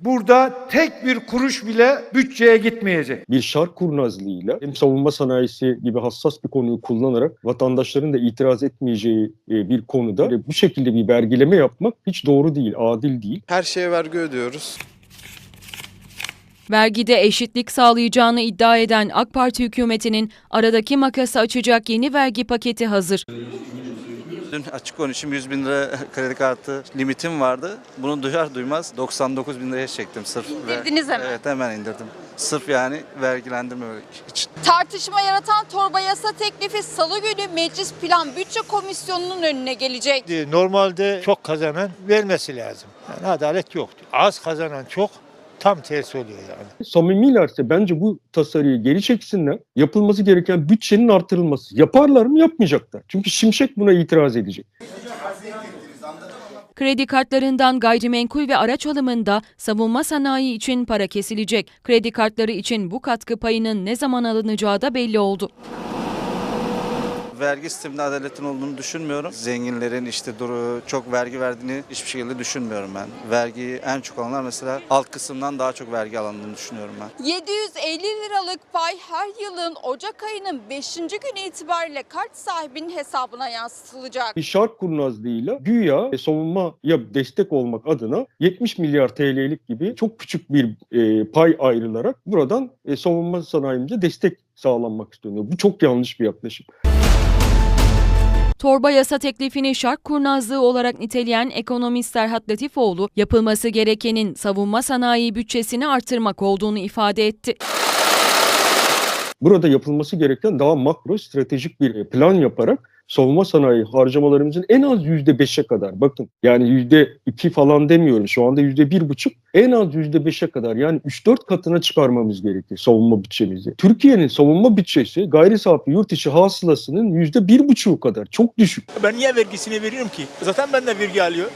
Burada tek bir kuruş bile bütçeye gitmeyecek. bir şark kurnazlığıyla hem savunma sanayisi gibi hassas bir konuyu kullanarak vatandaşların da itiraz etmeyeceği e, bir konuda bu şekilde bir vergileme yapmak hiç doğru değil, adil değil. Her şeye vergi ödüyoruz. Vergide eşitlik sağlayacağını iddia eden AK Parti hükümetinin aradaki makası açacak yeni vergi paketi hazır. Dün açık konuşayım 100 bin lira kredi kartı limitim vardı. Bunu duyar duymaz 99 bin liraya çektim sırf. ve- İndirdiniz hemen. Evet hemen indirdim. Sırf yani vergilendirmemek için. Tartışma yaratan torba yasa teklifi salı günü Meclis Plan Bütçe Komisyonu'nun önüne gelecek. Normalde çok kazanan vermesi lazım. Yani adalet yoktu. Az kazanan çok tam tersi oluyor yani. Samimilerse bence bu tasarıyı geri çeksinler. Yapılması gereken bütçenin artırılması. Yaparlar mı? Yapmayacaklar. Çünkü Şimşek buna itiraz edecek. Kredi kartlarından gayrimenkul ve araç alımında savunma sanayi için para kesilecek. Kredi kartları için bu katkı payının ne zaman alınacağı da belli oldu. Vergi sisteminde adaletin olduğunu düşünmüyorum. Zenginlerin işte duru çok vergi verdiğini hiçbir şekilde düşünmüyorum ben. Vergiyi en çok alanlar mesela alt kısımdan daha çok vergi alandığını düşünüyorum ben. 750 liralık pay her yılın Ocak ayının 5. günü itibariyle kart sahibinin hesabına yansıtılacak. Bir şark kurnazlığıyla güya e, savunmaya destek olmak adına 70 milyar TL'lik gibi çok küçük bir e, pay ayrılarak buradan e, savunma sanayimize destek sağlanmak isteniyor. Bu çok yanlış bir yaklaşım. Torba yasa teklifini şark kurnazlığı olarak niteleyen ekonomist Serhat Latifoğlu, yapılması gerekenin savunma sanayi bütçesini artırmak olduğunu ifade etti. Burada yapılması gereken daha makro stratejik bir plan yaparak savunma sanayi harcamalarımızın en az yüzde beşe kadar bakın yani yüzde iki falan demiyorum şu anda yüzde bir buçuk en az yüzde beşe kadar yani 3-4 katına çıkarmamız gerekiyor savunma bütçemizi. Türkiye'nin savunma bütçesi gayri safi yurt içi hasılasının yüzde bir buçuğu kadar çok düşük. Ben niye vergisini veriyorum ki? Zaten benden vergi alıyor.